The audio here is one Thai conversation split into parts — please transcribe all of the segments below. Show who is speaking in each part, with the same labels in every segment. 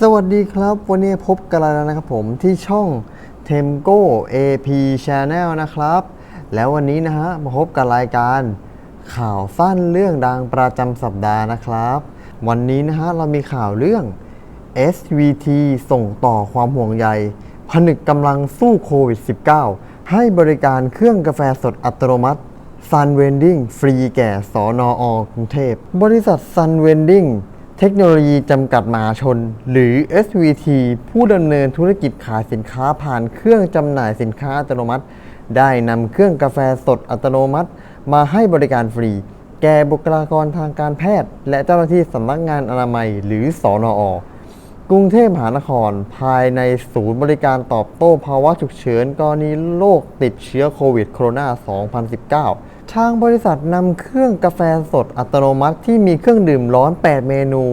Speaker 1: สวัสดีครับ วันนี้พบกันแล้วนะครับผมที่ช่อง Temgo AP Channel นะครับ แล้ววันนี้นะฮะมาพบกับรายการข่าวสั้นเรื่องดังประจำสัปดาห์นะครับ วันนี้นะฮะเรามีข่าวเรื่อง SVT ส่งต่อความห่วงใย ผนึกกำลังสู้โควิด -19 ให้บริการเครื่องกาแฟสดอัตโนมัติ Sun Vending ฟรีแก่สอนออกรุงเทพ บริษัท Sun Vending เทคโนโลยีจำกัดมหาชน หรือ SVT ผู้ดำเนินธุรกิจขายสินค้าผ่านเครื่องจำหน่ายสินค้าอัตโนมัติ ได้นำเครื่องกาแฟสดอัตโนมัติ มาให้บริการฟรี แก่บุคลากรทางการแพทย์ และเจ้าหน้าที่สำนักงานอนามัย หรือสอนอ กรุงเทพมหานครภายในศูนย์บริการตอบโต้ภาวะฉุกเฉินกรณีโรคติดเชื้อโควิดโคโรนา 2019 ทางบริษัทนำเครื่องกาแฟสดอัตโนมัติที่มีเครื่องดื่มร้อน 8 เมนู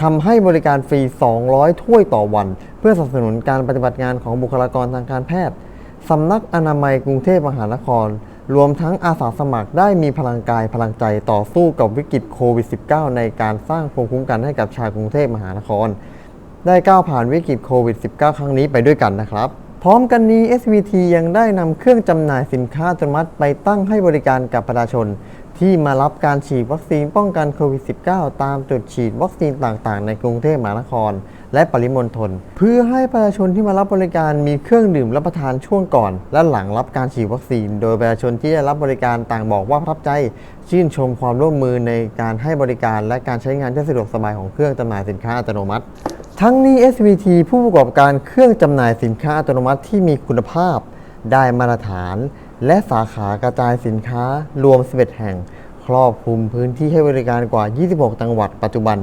Speaker 1: ทำให้บริการฟรี 200 ถ้วยต่อวัน เพื่อสนับสนุนการปฏิบัติงานของบุคลากรทางการแพทย์สำนักอนามัยกรุงเทพมหานคร รวมทั้งอาสาสมัครได้มีพลังกายพลังใจต่อสู้กับวิกฤตโควิด -19 ในการสร้างภูมิคุ้มกันให้กับชาวกรุงเทพมหานคร ได้ก้าวผ่านวิกฤตโควิด -19 ครั้งนี้ไปด้วยกันนะครับ พร้อมกันนี้ SVT ยังได้นำเครื่องจำหน่ายสินค้าอัตโนมัติไปตั้งให้บริการกับประชาชน ที่มารับการฉีดวัคซีนป้องกันโควิด -19 ตามจุดฉีดวัคซีนต่างๆ ในกรุงเทพมหานคร และปริมณฑลเพื่อให้ประชาชนที่มารับบริการมีเครื่องดื่มรับประทานช่วงก่อน และหลังรับการฉีดวัคซีน โดยประชาชนที่ได้รับบริการต่างบอกว่าประทับใจชื่นชมความร่วมมือในการให้บริการ และการใช้งานที่สะดวกสบายของเครื่องจำหน่ายสินค้าอัตโนมัติ ทั้งนี้ SVT ผู้ประกอบการเครื่องจำหน่ายสินค้าอัตโนมัติที่มีคุณภาพ ได้มาตรฐาน และสาขากระจายสินค้ารวม 11 แห่ง ครอบคลุมพื้นที่ให้บริการกว่า 26 จังหวัดปัจจุบัน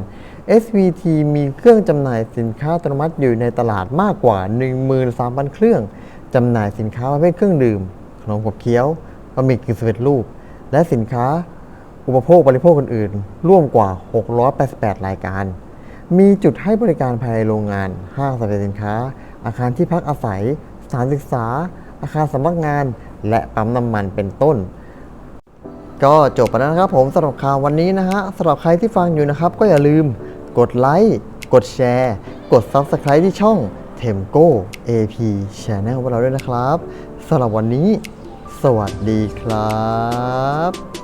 Speaker 1: SVT มีเครื่องจำหน่ายสินค้าอัตโนมัติอยู่ในตลาดมากกว่า 13,000 เครื่องจำหน่ายสินค้าประเภทเครื่องดื่มขนมขบเคี้ยวบะหมี่กึ่งสำเร็จรูป และสินค้าอุปโภคบริโภคอื่นๆร่วมกว่า 688 รายการ มีจุดให้บริการภายในโรงงาน ห้างสรรพสินค้า อาคารที่พักอาศัย สถานศึกษา อาคารสำนักงาน และปั๊มน้ำมันเป็นต้น ก็จบไปแล้วนะครับผมสำหรับข่าววันนี้นะฮะสำหรับใครที่ฟังอยู่นะครับ ก็อย่าลืมกดไลค์กดแชร์ กด Subscribe ที่ช่อง Temgo AP Channel ของเราด้วยนะครับสำหรับวันนี้ สวัสดีครับ